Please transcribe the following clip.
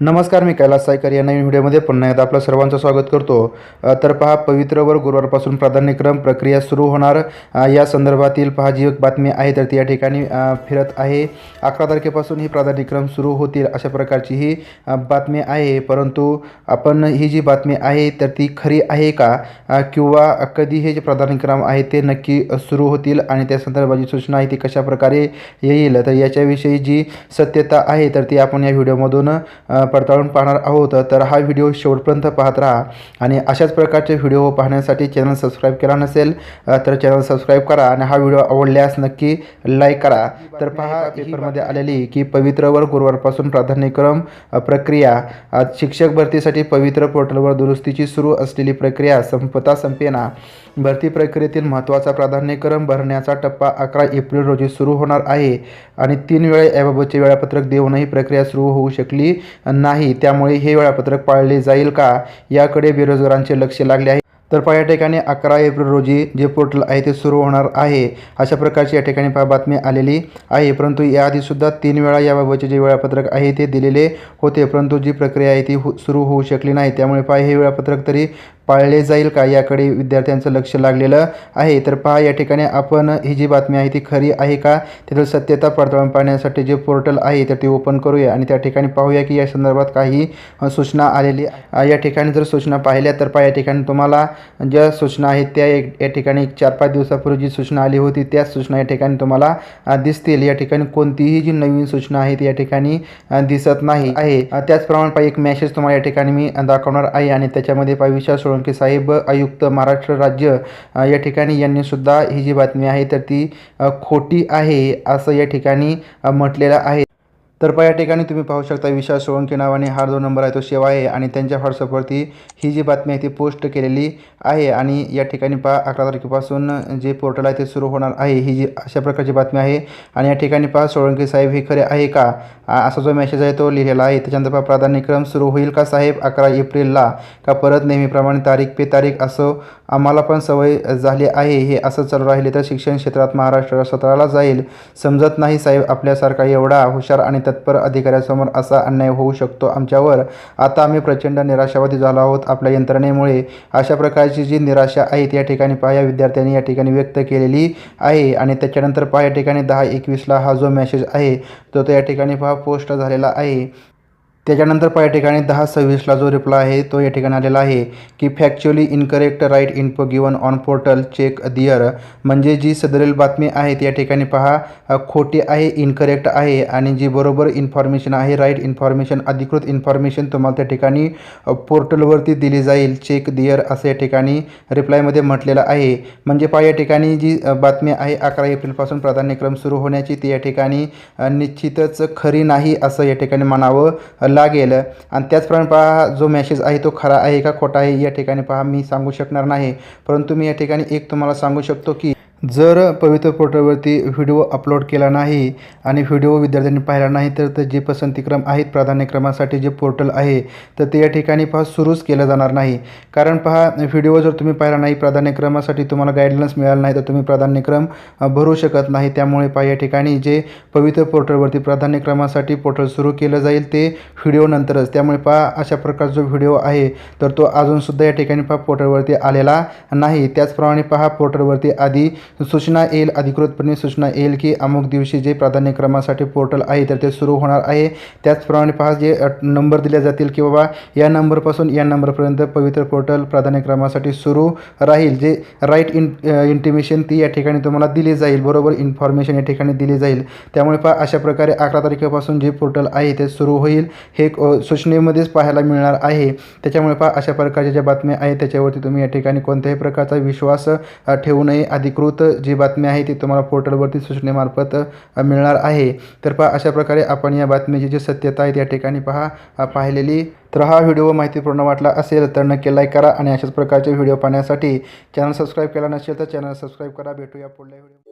नमस्कार मी कैलास सायकर. या नवीन व्हिडिओमध्ये पुन्हा एकदा आपलं सर्वांचं स्वागत करतो. तर पहा पवित्रवर गुरुवारपासून प्राधान्यक्रम प्रक्रिया सुरू होणार. या संदर्भातील पहा जी एक बातमी आहे तर ती या ठिकाणी फिरत आहे. अकरा तारखेपासून ही प्राधान्यक्रम सुरू होतील अशा प्रकारची ही बातमी आहे. परंतु आपण ही जी बातमी आहे तर ती खरी आहे का? किंवा कधी हे जे प्राधान्यक्रम आहे ते नक्की सुरू होतील? आणि त्या संदर्भाची सूचना आहे ती कशा प्रकारे येईल? तर याच्याविषयी जी सत्यता आहे तर ती आपण या व्हिडिओमधून पडताळून पाहणार आहोत. तर हा व्हिडिओ शेवटपर्यंत पाहत राहा आणि अशाच प्रकारचे व्हिडिओ पाहण्यासाठी चॅनल सबस्क्राईब केला नसेल तर चॅनल सबस्क्राईब करा आणि हा व्हिडिओ आवडल्यास नक्की लाईक करा. तर पहा पेपरमध्ये आलेली की पवित्रवर गुरुवारपासून प्राधान्यक्रम प्रक्रिया आज शिक्षक भरतीसाठी पवित्र पोर्टलवर दुरुस्तीची सुरू असलेली प्रक्रिया संपता संपेना. भरती प्रक्रियेतील महत्त्वाचा प्राधान्यक्रम भरण्याचा टप्पा अकरा एप्रिल रोजी सुरू होणार आहे आणि तीन वेळा याबाबतचे वेळापत्रक देऊनही प्रक्रिया सुरू होऊ शकली नाही त्यामुळे हे वेळापत्रक पाळले जाईल का? याकडे बेरोजगारांचे लक्ष लागले आहे. तर पहा या ठिकाणी अकरा एप्रिल रोजी जे पोर्टल आहे ते सुरू होणार आहे. अशा प्रकारची या ठिकाणी पहा बातमी आलेली आहे. परंतु याआधीसुद्धा तीन वेळा याबाबतचे जे वेळापत्रक आहे ते दिलेले होते. परंतु जी प्रक्रिया आहे ती हो सुरू होऊ शकली नाही. त्यामुळे पहा हे वेळापत्रक तरी पाळले जाईल का याकडे विद्यार्थ्यांचं लक्ष लागलेलं आहे. तर पहा या ठिकाणी आपण ही जी बातमी आहे ती खरी आहे का? त्यातील सत्यता पडताळून पाहण्यासाठी जे पोर्टल आहे तर ते ओपन करूया आणि त्या ठिकाणी पाहूया की या संदर्भात काही सूचना आलेली या ठिकाणी जर सूचना पाहिल्या तर पहा या ठिकाणी तुम्हाला ज्या सूचना आहेत त्या एक या ठिकाणी चार पाच दिवसापूर्वी जी सूचना आली होती त्याच सूचना या ठिकाणी तुम्हाला दिसतील. या ठिकाणी कोणतीही जी नवीन सूचना आहे ती या ठिकाणी दिसत नाही आहे. त्याचप्रमाणे पहा एक मेसेज तुम्हाला या ठिकाणी मी दाखवणार आहे आणि त्याच्यामध्ये पहा सोडून सोळंके साहेब आयुक्त महाराष्ट्र राज्य या ठिकाणी यांनी सुद्धा ही जी बातमी आहे तर ती खोटी आहे असं या ठिकाणी म्हटलेलं आहे. तर पहा या ठिकाणी तुम्ही पाहू शकता विशाल सोळंकी नावाने हा जो नंबर आहे तो सेवा आहे. आणि त्यांच्या व्हॉट्सअपवरती ही जी बातमी आहे ती पोस्ट केलेली आहे. आणि या ठिकाणी पहा अकरा तारखेपासून जे पोर्टल आहे ते सुरू होणार आहे. ही जी अशा प्रकारची बातमी आहे. आणि या ठिकाणी पहा सोळंकी साहेब हे खरे आहे का? असा जो मेसेज आहे तो लिहिलेला आहे. त्याच्यानंतर पहा प्राधान्यक्रम सुरू होईल का साहेब? अकरा एप्रिलला. का परत नेहमीप्रमाणे तारीख पे तारीख असं आम्हाला पण सवय झाली आहे. हे असं चालू राहिले तर शिक्षण क्षेत्रात महाराष्ट्र सतराला जाईल. समजत नाही साहेब आपल्यासारखा एवढा हुशार आणि तत्पर अधिकाऱ्यासमोर असा अन्याय होऊ शकतो आमच्यावर. आता आम्ही प्रचंड निराशावादी झालो आहोत आपल्या यंत्रणेमुळे. अशा प्रकारची जी निराशा आहे त्या या ठिकाणी पहा या विद्यार्थ्यांनी या ठिकाणी व्यक्त केलेली आहे आणि त्याच्यानंतर पहा या ठिकाणी दहा एकवीसला हा जो मेसेज आहे तो तो या ठिकाणी पहा पोस्ट झालेला आहे. त्याच्यानंतर पहा या ठिकाणी दहा सव्वीसला जो रिप्लाय आहे तो या ठिकाणी आलेला आहे की factually incorrect right info given on portal check dear म्हणजे जी सदरील बातमी आहे या ठिकाणी पहा. खोटी आहे इनकरेक्ट आहे आणि जी बरोबर इन्फॉर्मेशन आहे राईट इन्फॉर्मेशन अधिकृत इन्फॉर्मेशन तुम्हाला त्या ठिकाणी पोर्टलवरती दिली जाईल. चेक दिअर असं या ठिकाणी रिप्लायमध्ये म्हटलेलं आहे. म्हणजे पहा या ठिकाणी जी बातमी आहे अकरा एप्रिलपासून प्राधान्यक्रम सुरू होण्याची ती या ठिकाणी निश्चितच खरी नाही असं या ठिकाणी म्हणावं लागेल आणि त्याचप्रमाणे पहा जो मेसेज आहे तो खरा आहे का खोटा आहे या ठिकाणी पहा मी सांगू शकणार नाही. परंतु मी या ठिकाणी एक तुम्हाला सांगू शकतो की जर पवित्र पोर्टलवरती व्हिडिओ अपलोड केला नाही आणि व्हिडिओ विद्यार्थ्यांनी पाहिला नाही तर ते जे पसंतीक्रम आहेत प्राधान्यक्रमासाठी जे पोर्टल आहे तर ते या ठिकाणी पहा सुरूच केलं जाणार नाही. कारण पहा व्हिडिओ जर तुम्ही पाहिला नाही प्राधान्यक्रमासाठी तुम्हाला गाईडलाईन्स मिळाला नाही तर तुम्ही प्राधान्यक्रम भरू शकत नाही. त्यामुळे पहा या ठिकाणी जे पवित्र पोर्टलवरती प्राधान्यक्रमासाठी पोर्टल सुरू केलं जाईल ते व्हिडिओ नंतरच. त्यामुळे पहा अशा प्रकारचा जो व्हिडिओ आहे तर तो अजूनसुद्धा या ठिकाणी पहा पोर्टलवरती आलेला नाही. त्याचप्रमाणे पहा पोर्टलवरती आधी सूचना येईल अधिकृतपणे सूचना येईल की अमुक दिवशी जे प्राधान्यक्रमासाठी पोर्टल आहे तर ते सुरू होणार आहे. त्याचप्रमाणे पहा जे नंबर दिले जातील की बाबा या नंबरपासून या नंबरपर्यंत पवित्र पोर्टल प्राधान्यक्रमासाठी सुरू राहील. जे राईट इन इंटिमेशन ती या ठिकाणी तुम्हाला दिली जाईल. बरोबर इन्फॉर्मेशन या ठिकाणी दिली जाईल. त्यामुळे पहा अशा प्रकारे अकरा तारखेपासून जे पोर्टल आहे ते सुरू होईल. हे सूचनेमध्येच पाहायला मिळणार आहे. त्याच्यामुळे पहा अशा प्रकारच्या ज्या बातम्या आहेत त्याच्यावरती तुम्ही या ठिकाणी कोणत्याही प्रकारचा विश्वास ठेवू नये. अधिकृत जी बातमी आहे ती तुम्हाला पोर्टलवरती सूचनेमार्फत मिळणार आहे. तर पहा अशा प्रकारे आपण या बातमीची जी सत्यता आहे त्या ठिकाणी पहा पाहिलेली. तर हा व्हिडिओ माहितीपूर्ण वाटला असेल तर नक्की लाईक करा आणि अशाच प्रकारचे व्हिडिओ पाहण्यासाठी चॅनल सबस्क्राईब केला नसेल तर चॅनल सबस्क्राईब करा. भेटूया पुढल्या व्हिडिओ